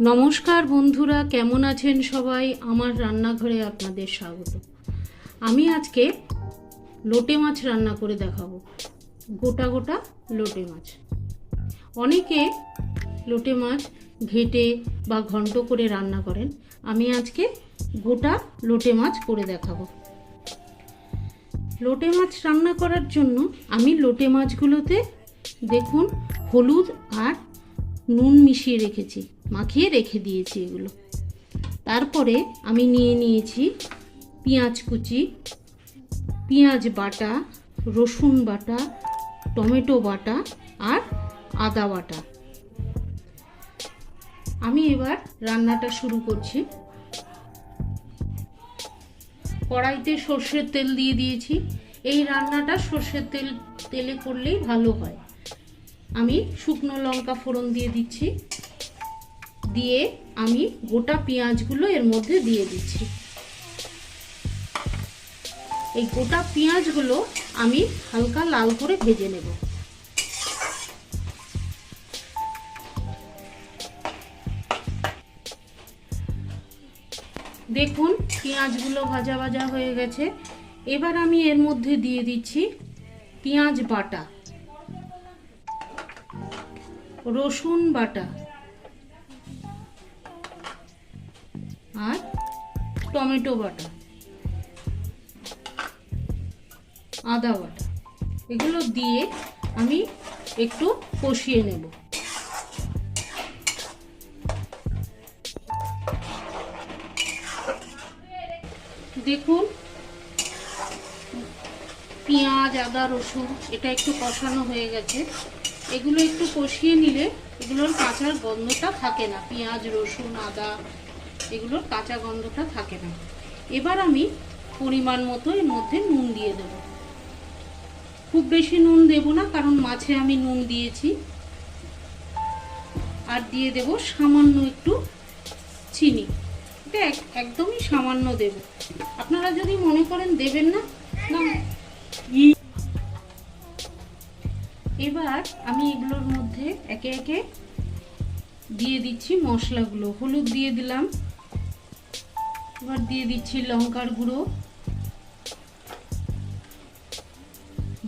নমস্কার বন্ধুরা, কেমন আছেন সবাই? আমার রান্নাঘরে আপনাদের স্বাগত। আমি আজকে লোটে মাছ রান্না করে দেখাবো। গোটা গোটা লোটে মাছ। অনেকে লোটে মাছ ঘেটে বা ঘন্ট করে রান্না করেন। আমি আজকে গোটা লোটে মাছ করে দেখাবো। লোটে মাছ রান্না করার জন্য আমি লোটে মাছগুলোতে দেখুন হলুদ আর নুন মিশিয়ে রেখেছি, মাখিয়ে রেখে দিয়েছি এগুলো। তারপরে আমি নিয়ে নিয়েছি পেঁয়াজ কুচি, পেঁয়াজ বাটা, রসুন বাটা, টমেটো বাটা আর আদা বাটা। আমি এবার রান্নাটা শুরু করছি। কড়াইতে সর্ষের তেল দিয়ে দিয়েছি। এই রান্নাটা সর্ষের তেল, তেলে করলেই ভালো হয়। আমি শুকনো লঙ্কা ফোড়ন দিয়ে দিচ্ছি। দিয়ে আমি গোটা পেঁয়াজগুলো এর মধ্যে দিয়ে দিচ্ছি। এই গোটা পেঁয়াজগুলো আমি হালকা লাল করে ভেজে নেব। দেখুন, পেঁয়াজগুলো ভাজা ভাজা হয়ে গেছে। এবার আমি এর মধ্যে দিয়ে দিচ্ছি পেঁয়াজ বাটা। রসুন বাটা। আর টমেটো বাটা। আদা বাটা। এগুলো দিয়ে আমি একটু কষিয়ে নেব। দেখুন পেঁয়াজ, আদা, রসুন, এটা একটু কষানো হয়ে গেছে। এগুলো একটু কষিয়ে নিলে এগুলোর কাঁচার গন্ধটা থাকে না। পেঁয়াজ, রসুন, আদা, এগুলোর কাঁচা গন্ধটা থাকে না। এবার আমি পরিমাণ মতো এর মধ্যে নুন দিয়ে দেব। খুব বেশি নুন দেব না, কারণ মাছে আমি নুন দিয়েছি। আর দিয়ে দেব সামান্য একটু চিনি। এটা একদমই সামান্য দেব। আপনারা যদি মনে করেন দেবেন না না। এবার আমি এগুলোর মধ্যে একে একে দিয়ে দিচ্ছি মশলাগুলো। হলুদ দিয়ে দিলাম। এবার দিয়ে দিচ্ছি লঙ্কার গুঁড়ো।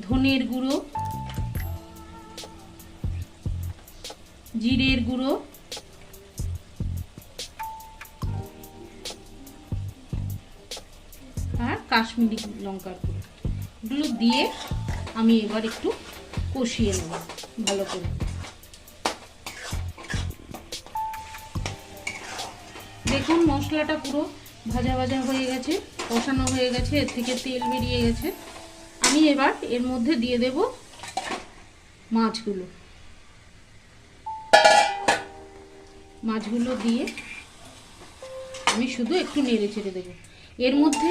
ধনের গুঁড়ো। জিরের গুঁড়ো। আর কাশ্মীরি লঙ্কার গুঁড়ো। এগুলো দিয়ে আমি এবার একটু কষিয়ে নেব, ভালো করে। দেখুন মশলাটা পুরো ভাজা ভাজা হয়ে গেছে, কষানো হয়ে গেছে, এর থেকে তেল বেরিয়ে গেছে। আমি এবার এর মধ্যে দিয়ে দেব মাছগুলো। মাছগুলো দিয়ে আমি শুধু একটু নেড়ে চেড়ে দেবো। এর মধ্যে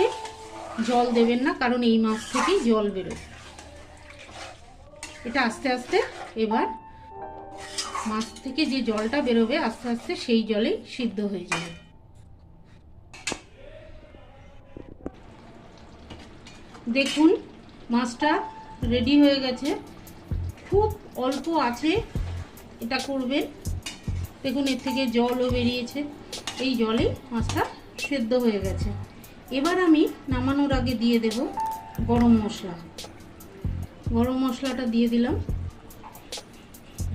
জল দেবেন না, কারণ এই মাছ থেকেই জল বেরোয়। এটা আস্তে আস্তে এবার মাছ থেকে যে জলটা বেরোবে, আস্তে আস্তে সেই জলেই সিদ্ধ হয়ে যাবে। দেখুন, মাছটা রেডি হয়ে গেছে। খুব অল্প আছে এটা করবেন। দেখুন, এর থেকে জলও বেরিয়েছে। এই জলেই মাছটা সেদ্ধ হয়ে গেছে। এবার আমি নামানোর আগে দিয়ে দেব গরম মশলা। গরম মশলাটা দিয়ে দিলাম।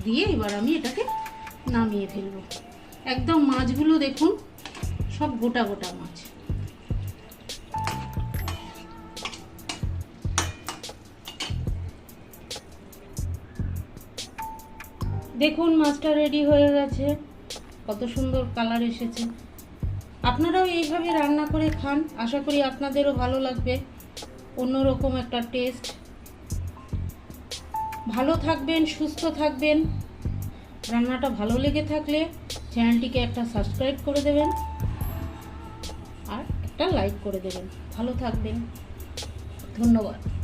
দিয়ে এবার আমি এটাকে নামিয়ে ফেলব। একদম মাছগুলো দেখুন, সব গোটা গোটা মাছ। দেখুন মাছটা রেডি হয়ে গেছে। কত সুন্দর কালার এসেছে। আপনারাও এইভাবে রান্না করে খান। আশা করি আপনাদেরও ভালো লাগবে। অন্যরকম একটা টেস্ট ভালো থাকবেন, সুস্থ থাকবেন। রান্নাটা ভালো লেগে থাকলে চ্যানেলটিকে একটা সাবস্ক্রাইব করে দেবেন আর একটা লাইক করে দেবেন। ভালো থাকবেন। ধন্যবাদ।